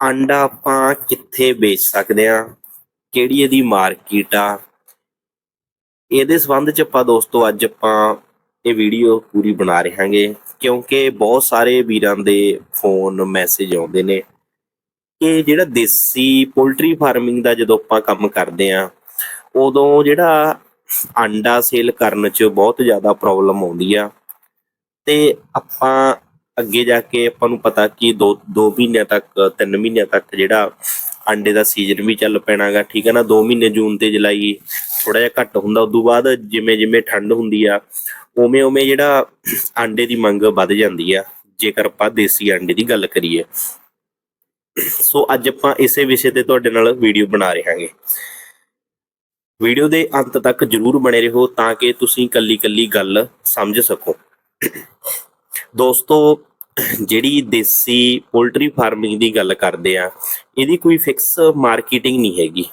ਆਂਡਾ ਆਪਾਂ ਕਿੱਥੇ ਵੇਚ ਸਕਦੇ ਆ? ਕਿਹੜੀ ਇਹਦੀ ਮਾਰਕੀਟ ਆ? ਇਹਦੇ ਸੰਬੰਧ ਚ ਆਪਾਂ ਦੋਸਤੋ ਅੱਜ ਆਪਾਂ ਇਹ ਵੀਡੀਓ ਪੂਰੀ ਬਣਾ ਰਹੇ ਹਾਂਗੇ ਕਿਉਂਕਿ ਬਹੁਤ ਸਾਰੇ ਵੀਰਾਂ ਦੇ ਫੋਨ ਮੈਸੇਜ ਆਉਂਦੇ ਨੇ। ਕਿ ਜਿਹੜਾ ਦੇਸੀ ਪੋਲਟਰੀ ਫਾਰਮਿੰਗ ਦਾ ਜਦੋਂ ਆਪਾਂ ਕੰਮ ਕਰਦੇ ਆ, ਉਦੋਂ ਜਿਹੜਾ ਆਂਡਾ ਸੇਲ ਕਰਨ ਚ ਬਹੁਤ ਜ਼ਿਆਦਾ ਪ੍ਰੋਬਲਮ ਆਉਂਦੀ ਆ। ਤੇ ਆਪਾਂ ਅੱਗੇ ਜਾ ਕੇ ਆਪਾਂ ਨੂੰ ਪਤਾ ਕਿ 2 2 ਮਹੀਨਿਆਂ ਤੱਕ 3 ਮਹੀਨਿਆਂ ਤੱਕ ਜਿਹੜਾ ਅੰਡੇ ਦਾ ਸੀਜ਼ਨ ਵੀ ਚੱਲ ਪੈਣਾਗਾ, ਠੀਕ ਹੈ ਨਾ? 2 ਮਹੀਨੇ ਜੂਨ ਤੇ ਜੁਲਾਈ ਥੋੜਾ ਜਿਹਾ ਘੱਟ ਹੁੰਦਾ, ਉਦੋਂ ਬਾਅਦ ਜਿਵੇਂ ਜਿਵੇਂ ਠੰਡ ਹੁੰਦੀ ਆ ਉਵੇਂ ਉਵੇਂ ਜਿਹੜਾ ਅੰਡੇ ਦੀ ਮੰਗ ਵੱਧ ਜਾਂਦੀ ਆ, ਜੇਕਰ ਆਪਾਂ ਦੇਸੀ ਅੰਡੇ ਦੀ ਗੱਲ ਕਰੀਏ। ਸੋ ਅੱਜ ਆਪਾਂ ਇਸੇ ਵਿਸ਼ੇ ਤੇ ਤੁਹਾਡੇ ਨਾਲ ਵੀਡੀਓ ਬਣਾ ਰਹੇ ਹਾਂਗੇ ਵੀਡੀਓ ਦੇ ਅੰਤ ਤੱਕ ਜਰੂਰ ਬਣੇ ਰਹੋ ਤਾਂ ਕਿ ਤੁਸੀਂ ਕੱਲੀ ਕੱਲੀ ਗੱਲ ਸਮਝ ਸਕੋ। ਦੋਸਤੋ ਜਿਹੜੀ ਦੇਸੀ ਪੋਲਟਰੀ ਫਾਰਮਿੰਗ ਦੀ ਗੱਲ ਕਰਦੇ ਆ, ਇਹਦੀ ਕੋਈ ਫਿਕਸ ਮਾਰਕੀਟਿੰਗ ਨਹੀਂ ਹੈਗੀ।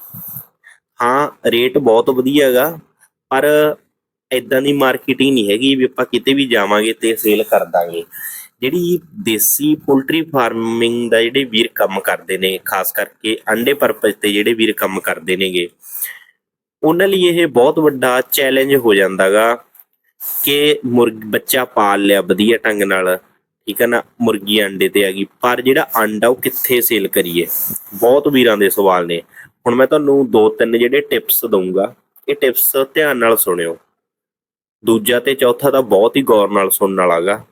ਹਾਂ ਰੇਟ ਬਹੁਤ ਵਧੀਆ ਹੈਗਾ, ਪਰ ਇਦਾਂ ਦੀ ਮਾਰਕੀਟਿੰਗ ਨਹੀਂ ਹੈਗੀ ਵੀ ਆਪਾਂ ਕਿਤੇ ਵੀ ਜਾਵਾਂਗੇ ਤੇ ਸੇਲ ਕਰ ਦਾਂਗੇ। ਜਿਹੜੀ ਦੇਸੀ ਪੋਲਟਰੀ ਫਾਰਮਿੰਗ ਦਾ ਜਿਹੜੇ ਵੀਰ ਕੰਮ ਕਰਦੇ ਨੇ, ਖਾਸ ਕਰਕੇ ਅੰਡੇ ਪਰਪਸ ਤੇ ਜਿਹੜੇ ਵੀਰ ਕੰਮ ਕਰਦੇ ਨੇਗੇ, ਉਹਨਾਂ ਲਈ ਇਹ ਬਹੁਤ ਵੱਡਾ ਚੈਲੰਜ ਹੋ ਜਾਂਦਾਗਾ ਕਿ ਮੁਰਗ, ਬੱਚਾ ਪਾਲ ਲਿਆ ਵਧੀਆ ਢੰਗ ਨਾਲ। ਠੀਕ ਹੈ ਨਾ, ਮੁਰਗੀ ਅੰਡੇ ਤੇ ਆ ਗਈ ਪਰ ਜਿਹੜਾ ਅੰਡਾ ਉਹ ਕਿੱਥੇ ਸੇਲ ਕਰੀਏ? ਬਹੁਤ ਵੀਰਾਂ ਦੇ ਸਵਾਲ ਨੇ। ਹੁਣ ਮੈਂ ਤੁਹਾਨੂੰ ਦੋ ਤਿੰਨ ਜਿਹੜੇ ਟਿਪਸ ਦਊਂਗਾ, ਇਹ ਟਿਪਸ ਧਿਆਨ ਨਾਲ ਸੁਣਿਓ। ਦੂਜਾ ਤੇ ਚੌਥਾ ਤਾਂ ਬਹੁਤ ਹੀ ਗੌਰ ਨਾਲ ਸੁਣਨ ਵਾਲਾਗਾ।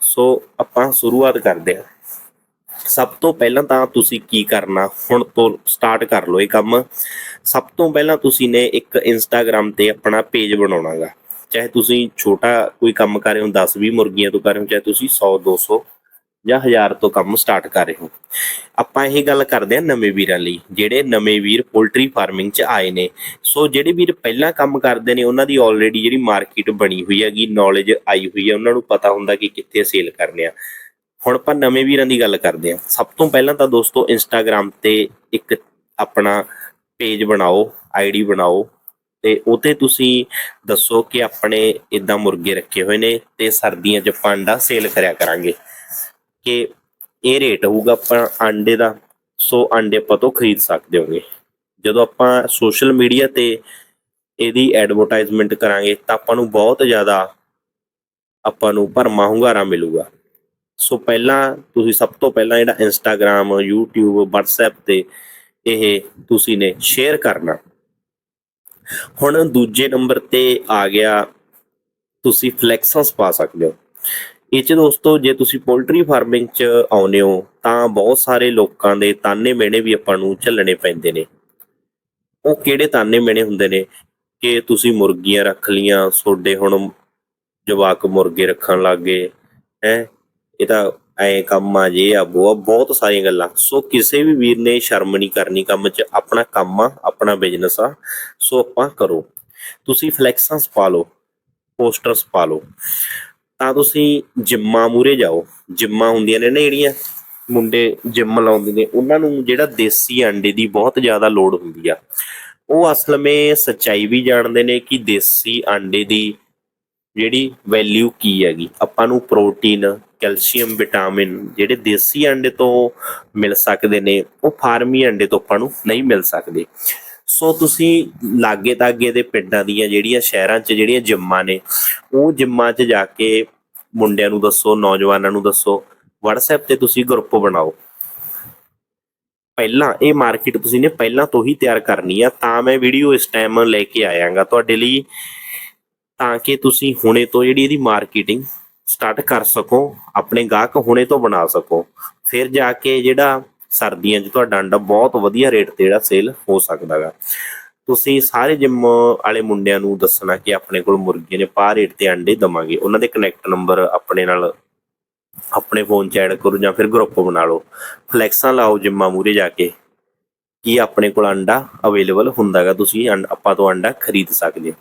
ਸੋ ਆਪਾਂ ਸ਼ੁਰੂਆਤ ਕਰਦੇ ਹਾਂ। ਸਭ ਤੋਂ ਪਹਿਲਾਂ ਤਾਂ ਤੁਸੀਂ ਕੀ ਕਰਨਾ? ਹੁਣ ਤੋਂ ਸਟਾਰਟ ਕਰ ਲਓ ਇਹ ਕੰਮ। ਸਭ ਤੋਂ ਪਹਿਲਾਂ ਤੁਸੀਂ ਨੇ ਇੱਕ ਇੰਸਟਾਗ੍ਰam ਤੇ ਆਪਣਾ ਪੇਜ ਬਣਾਉਣਾਗਾ। ਚਾਹੇ ਤੁਸੀਂ ਛੋਟਾ ਕੋਈ ਕੰਮ ਕਰ ਰਹੇ ਹੋ 10 20 ਮੁਰਗੀਆਂ ਤੋਂ ਕਰ ਰਹੇ ਹੋ, ਚਾਹੇ ਤੁਸੀਂ 100 200 ਜਾਂ 1000 ਤੋਂ ਕੰਮ ਸਟਾਰਟ ਕਰ ਰਹੇ ਹੋ। ਆਪਾਂ ਇਹ ਗੱਲ ਕਰਦੇ ਹਾਂ ਨਵੇਂ ਵੀਰਾਂ ਲਈ, ਜਿਹੜੇ ਨਵੇਂ ਵੀਰ ਪੋਲਟਰੀ ਫਾਰਮਿੰਗ 'ਚ ਆਏ ਨੇ। ਸੋ ਜਿਹੜੇ ਵੀਰ ਪਹਿਲਾਂ ਕੰਮ ਕਰਦੇ ਨੇ, ਉਹਨਾਂ ਦੀ ਆਲਰੇਡੀ ਜਿਹੜੀ ਮਾਰਕੀਟ ਬਣੀ ਹੋਈ ਹੈਗੀ ਨੌਲੇਜ ਆਈ ਹੋਈ ਹੈ, ਉਹਨਾਂ ਨੂੰ ਪਤਾ ਹੁੰਦਾ ਕਿ ਕਿੱਥੇ ਸੇਲ ਕਰਨੇ ਆ। ਹੁਣ ਆਪਾਂ ਨਵੇਂ ਵੀਰਾਂ ਦੀ ਗੱਲ ਕਰਦੇ ਹਾਂ। ਸਭ ਤੋਂ ਪਹਿਲਾਂ ਤਾਂ ਦੋਸਤੋ ਇੰਸਟਾਗ੍ਰam ਤੇ ਇੱਕ ਆਪਣਾ ਪੇਜ ਬਣਾਓ ਆਈਡੀ ਬਣਾਓ। ਤੇ ਉਤੇ ਤੁਸੀਂ ਦੱਸੋ ਕਿ ਆਪਣੇ ਇਦਾਂ ਮੁਰਗੇ ਰੱਖੇ ਹੋਏ ਨੇ ਤੇ ਸਰਦੀਆਂ 'ਚ ਆਪਾਂ ਅੰਡਾ ਸੇਲ ਕਰਿਆ ਕਰਾਂਗੇ। ਕਿ ਇਹ ਰੇਟ ਹੋਊਗਾ ਆਪਾਂ ਆਂਡੇ ਦਾ, ਸੋ ਆਂਡੇ ਆਪਾਂ ਤੋਂ ਖਰੀਦ ਸਕਦੇ ਹੋਗੇ। ਜਦੋਂ ਆਪਾਂ ਸੋਸ਼ਲ ਮੀਡੀਆ ਤੇ ਇਹਦੀ ਐਡਵਰਟਾਈਜ਼ਮੈਂਟ ਕਰਾਂਗੇ ਤਾਂ ਆਪਾਂ ਨੂੰ ਬਹੁਤ ਜ਼ਿਆਦਾ ਆਪਾਂ ਨੂੰ ਭਰਮਾ ਹੁੰਗਾਰਾ ਮਿਲੂਗਾ। ਸੋ ਪਹਿਲਾਂ ਤੁਸੀਂ ਸਭ ਤੋਂ ਪਹਿਲਾਂ ਜਿਹੜਾ ਇੰਸਟਾਗ੍ਰam YouTube, WhatsApp ਤੇ ਇਹ ਤੁਸੀਂ ਨੇ ਸ਼ੇਅਰ ਕਰਨਾ। ਹੁਣ ਦੂਜੇ ਨੰਬਰ ਤੇ ਆ ਗਿਆ, ਤੁਸੀਂ ਫਲੈਕਸਸ ਪਾ ਸਕਦੇ ਹੋ। ਇਹ ਚ ਦੋਸਤੋ, ਜੇ ਤੁਸੀਂ ਪੋਲਟਰੀ ਫਾਰਮਿੰਗ ਚ ਆਉਨੇ ਹੋ, ਤਾਂ ਬਹੁਤ ਸਾਰੇ ਲੋਕਾਂ ਦੇ ਤਾਨੇ ਮੇਣੇ ਵੀ ਆਪਾਂ ਨੂੰ ਝੱਲਣੇ ਪੈਂਦੇ ਨੇ। ਉਹ ਕਿਹੜੇ ਤਾਨੇ ਮੇਣੇ ਹੁੰਦੇ ਨੇ? ਕਿ ਤੁਸੀਂ ਮੁਰਗੀਆਂ ਰੱਖ ਲੀਆਂ ਤੁਹਾਡੇ ਹੁਣ ਜਵਾਕ ਮੁਰਗੇ ਰੱਖਣ ਲੱਗੇ ਹੈ? ਇਹ ਤਾਂ ਐ ਕੰਮ ਆ ਜੇ ਆ ਉਹ ਆ, ਬਹੁਤ ਸਾਰੀਆਂ ਗੱਲਾਂ। ਸੋ ਕਿਸੇ ਵੀ ਵੀਰ ਨੇ ਸ਼ਰਮ ਨਹੀਂ ਕਰਨੀ ਕੰਮ 'ਚ ਆਪਣਾ ਕੰਮ ਆ ਆਪਣਾ ਬਿਜ਼ਨਸ ਆ। ਸੋ ਆਪਾਂ ਕਰੋ। ਤੁਸੀਂ ਫਲੈਕਸਾਂ ਪਾ ਲਓ ਪੋਸਟਰਸ ਪਾ ਲਓ। ਤਾਂ ਤੁਸੀਂ ਜਿੰਮਾਂ ਮੂਰੇ ਜਾਓ। ਜਿੰਮਾਂ ਹੁੰਦੀਆਂ ਨੇ ਨਾ ਜਿਹੜੀਆਂ ਮੁੰਡੇ ਜਿੰਮ ਲਾਉਂਦੇ ਨੇ ਉਹਨਾਂ ਨੂੰ ਜਿਹੜਾ ਦੇਸੀ ਅੰਡੇ ਦੀ ਬਹੁਤ ਜ਼ਿਆਦਾ ਲੋੜ ਹੁੰਦੀ ਆ। ਉਹ ਅਸਲ ਵਿੱਚ ਸੱਚਾਈ ਵੀ ਜਾਣਦੇ ਨੇ ਕਿ ਦੇਸੀ ਅੰਡੇ ਦੀ ਜਿਹੜੀ ਵੈਲਿਊ ਕੀ ਹੈਗੀ। ਆਪਾਂ ਨੂੰ ਪ੍ਰੋਟੀਨ ਕੈਲਸ਼ੀਅਮ ਵਿਟਾਮਿਨ ਜਿਹੜੇ ਦੇਸੀ ਅੰਡੇ ਤੋਂ ਮਿਲ ਸਕਦੇ ਨੇ, ਉਹ ਫਾਰਮੀ ਅੰਡੇ ਤੋਂ ਆਪਾਂ ਨੂੰ ਨਹੀਂ ਮਿਲ ਸਕਦੇ। ਸੋ ਤੁਸੀਂ ਲਾਗੇ ਤਾਗੇ ਦੇ ਪਿੰਡਾਂ ਦੀਆਂ ਜਿਹੜੀਆਂ ਸ਼ਹਿਰਾਂ 'ਚ ਜਿਹੜੀਆਂ ਜਿੰਮਾਂ ਨੇ, ਉਹ ਜਿੰਮਾਂ 'ਚ ਜਾ ਕੇ ਮੁੰਡਿਆਂ ਨੂੰ ਦੱਸੋ, ਨੌਜਵਾਨਾਂ ਨੂੰ ਦੱਸੋ, WhatsApp ਤੇ ਤੁਸੀਂ ਗਰੁੱਪ ਬਣਾਓ। ਪਹਿਲਾਂ ਇਹ ਮਾਰਕੀਟ ਤੁਸੀਂ ਨੇ ਪਹਿਲਾਂ ਤੋਂ ਹੀ ਤਿਆਰ ਕਰਨੀ ਆ, ਤਾਂ ਮੈਂ ਵੀਡੀਓ ਇਸ ਟਾਈਮ ਲੈ ਕੇ ਆਇਆਗਾ ਤੁਹਾਡੇ ਲਈ, ਤਾਂ ਕਿ ਤੁਸੀਂ ਹੁਣੇ ਤੋਂ ਜਿਹੜੀ ਇਹਦੀ ਮਾਰਕੀਟਿੰਗ ਸਟਾਰਟ ਕਰ ਸਕੋ, ਆਪਣੇ ਗਾਹਕ ਹੁਣੇ ਤੋਂ ਬਣਾ ਸਕੋ। ਫਿਰ ਜਾ ਕੇ ਜਿਹੜਾ ਸਰਦੀਆਂ 'ਚ ਤੁਹਾਡਾ ਅੰਡਾ ਬਹੁਤ ਵਧੀਆ ਰੇਟ ਤੇ ਜਿਹੜਾ ਸੇਲ ਹੋ ਸਕਦਾਗਾ ਤੁਸੀਂ ਸਾਰੇ ਜਿਮ ਵਾਲੇ ਮੁੰਡਿਆਂ ਨੂੰ ਦੱਸਣਾ ਕਿ ਆਪਣੇ ਕੋਲ ਮੁਰਗੀਆਂ ਨੇ ਪਾ ਰੇਟ ਤੇ ਅੰਡੇ ਦਵਾਂਗੇ। ਉਹਨਾਂ ਦੇ ਕਨੈਕਟ ਨੰਬਰ ਆਪਣੇ ਨਾਲ ਆਪਣੇ ਫੋਨ 'ਚ ਐਡ ਕਰੋ ਜਾਂ ਫਿਰ ਗਰੁੱਪ ਬਣਾ ਲਓ। ਫਲੈਕਸਾਂ ਲਾਓ ਜਿੰਮਾਂ ਮੂਰੇ ਜਾ ਕੇ ਕਿ ਆਪਣੇ ਕੋਲ ਅੰਡਾ ਅਵੇਲੇਬਲ ਹੁੰਦਾਗਾ ਤੁਸੀਂ ਆਪਾਂ ਤੋਂ ਅੰਡਾ ਖਰੀਦ ਸਕਦੇ ਹੋ।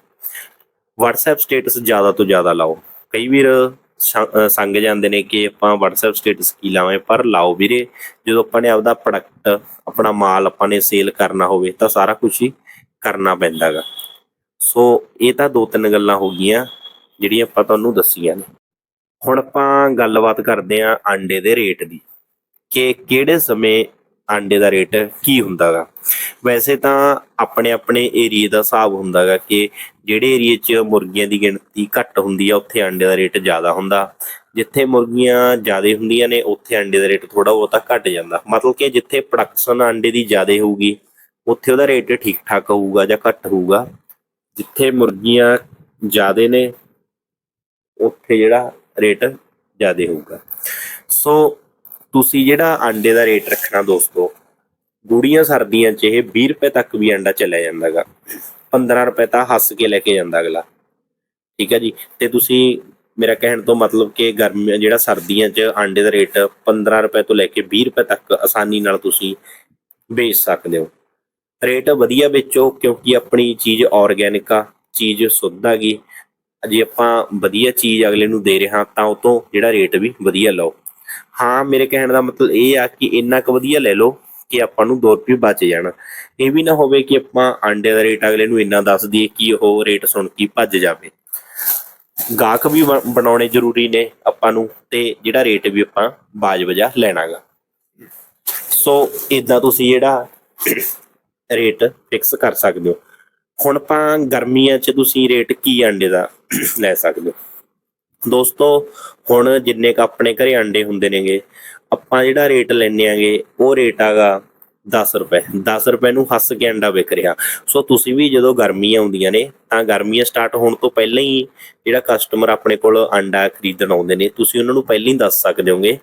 WhatsApp ਸਟੇਟਸ ਜ਼ਿਆਦਾ ਤੋਂ ਜ਼ਿਆਦਾ ਲਾਓ। ਕਈ ਵੀਰ ਸੰਗ ਜਾਂਦੇ ਨੇ ਕਿ ਆਪਾਂ WhatsApp ਸਟੇਟਸ ਕੀ ਲਾਵਾਂ ਪਰ ਲਾਓ ਵੀਰੇ, ਜਦੋਂ ਆਪਾਂ ਨੇ ਆਪਦਾ ਪ੍ਰੋਡਕਟ ਆਪਣਾ ਮਾਲ ਆਪਾਂ ਨੇ ਸੇਲ ਕਰਨਾ ਹੋਵੇ ਤਾਂ ਸਾਰਾ ਕੁਝ ਹੀ ਕਰਨਾ ਪੈਂਦਾਗਾ। ਸੋ ਇਹ ਤਾਂ ਦੋ ਤਿੰਨ ਗੱਲਾਂ ਹੋ ਗਈਆਂ, ਜਿਹੜੀਆਂ ਆਪਾਂ ਤੁਹਾਨੂੰ ਦੱਸੀਆਂ ਨੇ। ਹੁਣ ਆਪਾਂ ਗੱਲਬਾਤ ਕਰਦੇ ਆਂ ਆਂਡੇ ਦੇ ਰੇਟ ਦੀ। ਕਿ ਕਿਹੜੇ ਸਮੇਂ ਆਂਡੇ ਦਾ ਰੇਟ ਕੀ ਹੁੰਦਾਗਾ? ਵੈਸੇ ਤਾਂ ਆਪਣੇ ਆਪਣੇ ਏਰੀਏ ਦਾ ਹਿਸਾਬ ਹੁੰਦਾਗਾ ਕਿ ਜਿਹੜੇ ਏਰੀਏ 'ਚ ਮੁਰਗੀਆਂ ਦੀ ਗਿਣਤੀ ਘੱਟ ਹੁੰਦੀ ਆ, ਉੱਥੇ ਆਂਡੇ ਦਾ ਰੇਟ ਜ਼ਿਆਦਾ ਹੁੰਦਾ। ਜਿੱਥੇ ਮੁਰਗੀਆਂ ਜ਼ਿਆਦਾ ਹੁੰਦੀਆਂ ਨੇ, ਉੱਥੇ ਆਂਡੇ ਦਾ ਰੇਟ ਥੋੜਾ ਬਹੁਤਾ ਘਟ ਜਾਂਦਾ। ਮਤਲਬ ਕਿ ਜਿੱਥੇ ਪ੍ਰੋਡਕਸ਼ਨ ਆਂਡੇ ਦੀ ਜ਼ਿਆਦਾ ਹੋਊਗੀ, ਉੱਥੇ ਉਹਦਾ ਰੇਟ ਠੀਕ ਠਾਕ ਹੋਊਗਾ ਜਾਂ ਘੱਟ ਹੋਊਗਾ। ਜਿੱਥੇ ਮੁਰਗੀਆਂ ਜ਼ਿਆਦਾ ਨੇ, ਉੱਥੇ ਜਿਹੜਾ ਰੇਟ ਜ਼ਿਆਦਾ ਹੋਊਗਾ। ਸੋ ਤੁਸੀਂ ਜਿਹੜਾ ਆਂਡੇ ਦਾ ਰੇਟ ਰੱਖਣਾ ਦੋਸਤੋ ਗੁੜੀਆਂ ਸਰਦੀਆਂ 'ਚ ਇਹ 20 ਰੁਪਏ ਤੱਕ ਵੀ ਅੰਡਾ ਚੱਲਿਆ ਜਾਂਦਾਗਾ। 15 ਰੁਪਏ ਤਾਂ ਹੱਸ ਕੇ ਲੈ ਕੇ ਜਾਂਦਾ ਅਗਲਾ। ਠੀਕ ਹੈ ਜੀ? ਤੇ ਤੁਸੀਂ ਮੇਰਾ ਕਹਿਣ ਤੋਂ ਮਤਲਬ ਕਿ ਗਰਮੀਆਂ, ਜਿਹੜਾ ਸਰਦੀਆਂ 'ਚ ਆਂਡੇ ਦਾ ਰੇਟ 15 ਰੁਪਏ ਤੋਂ ਲੈ ਕੇ 20 ਰੁਪਏ ਤੱਕ ਆਸਾਨੀ ਨਾਲ ਤੁਸੀਂ ਵੇਚ ਸਕਦੇ ਹੋ। ਰੇਟ ਵਧੀਆ ਵੇਚੋ ਕਿਉਂਕਿ ਆਪਣੀ ਚੀਜ਼ ਆਰਗੈਨਿਕ ਆ, ਚੀਜ਼ ਸੁੱਧ ਆ ਗਈ ਜੇ ਆਪਾਂ ਵਧੀਆ ਚੀਜ਼ ਅਗਲੇ ਨੂੰ ਦੇ ਰਹੇ ਹਾਂ ਤਾਂ ਉਹ ਤੋਂ ਜਿਹੜਾ ਰੇਟ ਵੀ ਵਧੀਆ ਲਓ। ਹਾਂ, ਮੇਰੇ ਕਹਿਣ ਦਾ ਮਤਲਬ ਇਹ ਆ ਕਿ ਇੰਨਾ ਕੁ ਵਧੀਆ ਲੈ ਲਓ ਕਿ ਆਪਾਂ ਨੂੰ 2 ਰੁਪਏ ਬਚ ਜਾਣ। ਇਹ ਵੀ ਨਾ ਹੋਵੇ ਕਿ ਆਪਾਂ ਆਂਡੇ ਦਾ ਰੇਟ ਅਗਲੇ ਨੂੰ ਇੰਨਾ ਦੱਸ ਦਈਏ ਕਿ ਉਹ ਰੇਟ ਸੁਣ ਕੇ ਭੱਜ ਜਾਵੇ। ਗਾਹਕ ਵੀ ਬਣਾਉਣੇ ਜ਼ਰੂਰੀ ਨੇ ਆਪਾਂ ਨੂੰ ਤੇ ਜਿਹੜਾ ਰੇਟ ਵੀ ਆਪਾਂ ਬਾਜ ਵਜਾ ਲੈਣਾਗਾ। ਸੋ ਇਦਾਂ ਤੁਸੀਂ ਜਿਹੜਾ ਰੇਟ ਫਿਕਸ ਕਰ ਸਕਦੇ ਹੋ। ਹੁਣ ਆਪਾਂ ਗਰਮੀਆਂ 'ਚ ਤੁਸੀਂ ਰੇਟ ਕੀ ਆਂਡੇ ਦਾ ਲੈ ਸਕਦੇ ਹੋ? ਦੋਸਤੋ, ਹੁਣ ਜਿੰਨੇ ਕ ਆਪਣੇ ਘਰੇ ਅੰਡੇ ਹੁੰਦੇ ਨੇਗੇ, ਆਪਾਂ ਜਿਹੜਾ ਰੇਟ ਲੈਣੇ ਆਗੇ, ਉਹ ਰੇਟ ਆਗਾ 10 ਰੁਪਏ। 10 ਰੁਪਏ ਨੂੰ ਹੱਸ ਕੇ ਅੰਡਾ ਵਿਕ ਰਿਹਾ। ਸੋ ਤੁਸੀਂ ਵੀ ਜਦੋਂ ਗਰਮੀਆਂ ਆਉਂਦੀਆਂ ਨੇ, ਤਾਂ ਗਰਮੀਆਂ ਸਟਾਰਟ ਹੋਣ ਤੋਂ ਪਹਿਲਾਂ ਹੀ ਜਿਹੜਾ ਕਸਟਮਰ ਆਪਣੇ ਕੋਲ ਅੰਡਾ ਖਰੀਦਣ ਆਉਂਦੇ ਨੇ, ਤੁਸੀਂ ਉਹਨਾਂ ਨੂੰ ਪਹਿਲਾਂ ਹੀ ਦੱਸ ਸਕਦੇ ਹੋਗੇ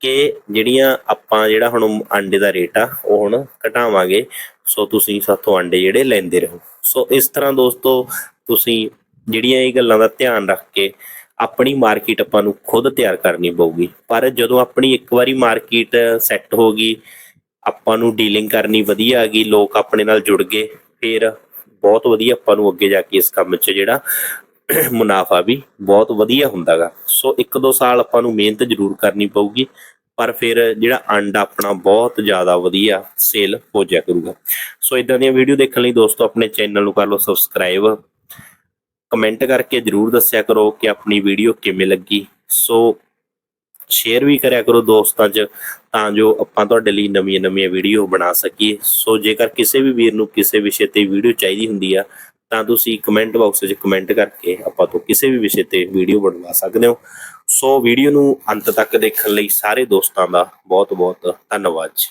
ਕਿ ਜਿਹੜੀਆਂ ਆਪਾਂ ਜਿਹੜਾ ਹੁਣ ਅੰਡੇ ਦਾ ਰੇਟ ਆ, ਉਹ ਹੁਣ ਘਟਾਵਾਂਗੇ। ਸੋ ਤੁਸੀਂ ਸਾਥੋਂ ਅੰਡੇ ਜਿਹੜੇ ਲੈਂਦੇ ਰਹੋ। ਸੋ ਇਸ ਤਰ੍ਹਾਂ ਦੋਸਤੋ, ਤੁਸੀਂ ਜਿਹੜੀਆਂ ਇਹ ਗੱਲਾਂ ਦਾ ਧਿਆਨ ਰੱਖ ਕੇ ਆਪਣੀ ਮਾਰਕੀਟ ਆਪਾਂ ਨੂੰ ਖੁਦ ਤਿਆਰ ਕਰਨੀ ਪਊਗੀ। ਪਰ ਜਦੋਂ ਆਪਣੀ ਇੱਕ ਵਾਰੀ ਮਾਰਕੀਟ ਸੈੱਟ ਹੋ ਗਈ, ਆਪਾਂ ਨੂੰ ਡੀਲਿੰਗ ਕਰਨੀ ਵਧੀਆ ਆ ਗਈ, ਲੋਕ ਆਪਣੇ ਨਾਲ ਜੁੜ ਗਏ, ਫਿਰ ਬਹੁਤ ਵਧੀਆ ਆਪਾਂ ਨੂੰ ਅੱਗੇ ਜਾ ਕੇ ਇਸ ਕੰਮ 'ਚ ਜਿਹੜਾ ਮੁਨਾਫਾ ਵੀ ਬਹੁਤ ਵਧੀਆ ਹੁੰਦਾਗਾ। ਸੋ ਇੱਕ ਦੋ ਸਾਲ ਆਪਾਂ ਨੂੰ ਮਿਹਨਤ ਜ਼ਰੂਰ ਕਰਨੀ ਪਊਗੀ, ਪਰ ਫਿਰ ਜਿਹੜਾ ਅੰਡ ਆਪਣਾ ਬਹੁਤ ਜ਼ਿਆਦਾ ਵਧੀਆ ਸੇਲ ਹੋ ਜਾਇਆ ਕਰੂਗਾ। ਸੋ ਇਦਾਂ ਦੀਆਂ ਵੀਡੀਓ ਦੇਖਣ ਲਈ ਦੋਸਤੋ, ਆਪਣੇ ਚੈਨਲ ਨੂੰ ਕਰ ਲਓ ਸਬਸਕ੍ਰਾਈਬ ਕਮੈਂਟ ਕਰਕੇ ਜਰੂਰ ਦੱਸਿਆ ਕਰੋ ਕਿ ਆਪਣੀ ਵੀਡੀਓ ਕਿਵੇਂ ਲੱਗੀ। ਸੋ ਸ਼ੇਅਰ ਵੀ ਕਰਿਆ ਕਰੋ ਦੋਸਤਾਂ 'ਚ ਤਾਂ ਜੋ ਆਪਾਂ ਤੁਹਾਡੇ ਲਈ ਨਵੀਆਂ ਨਵੀਆਂ ਵੀਡੀਓ ਬਣਾ ਸਕੀਏ। ਸੋ ਜੇਕਰ ਕਿਸੇ ਵੀ ਵੀਰ ਨੂੰ ਕਿਸੇ ਵਿਸ਼ੇ ਤੇ ਵੀਡੀਓ ਚਾਹੀਦੀ ਹੁੰਦੀ ਆ, ਤਾਂ ਤੁਸੀਂ ਕਮੈਂਟ ਬਾਕਸ 'ਚ ਕਮੈਂਟ ਕਰਕੇ ਆਪਾਂ ਤੋਂ ਕਿਸੇ ਵੀ ਵਿਸ਼ੇ ਤੇ ਵੀਡੀਓ ਬਣਵਾ ਸਕਦੇ ਹੋ। ਸੋ ਵੀਡੀਓ ਨੂੰ ਅੰਤ ਤੱਕ ਦੇਖਣ ਲਈ ਸਾਰੇ ਦੋਸਤਾਂ ਦਾ ਬਹੁਤ ਬਹੁਤ ਧੰਨਵਾਦ ਜੀ।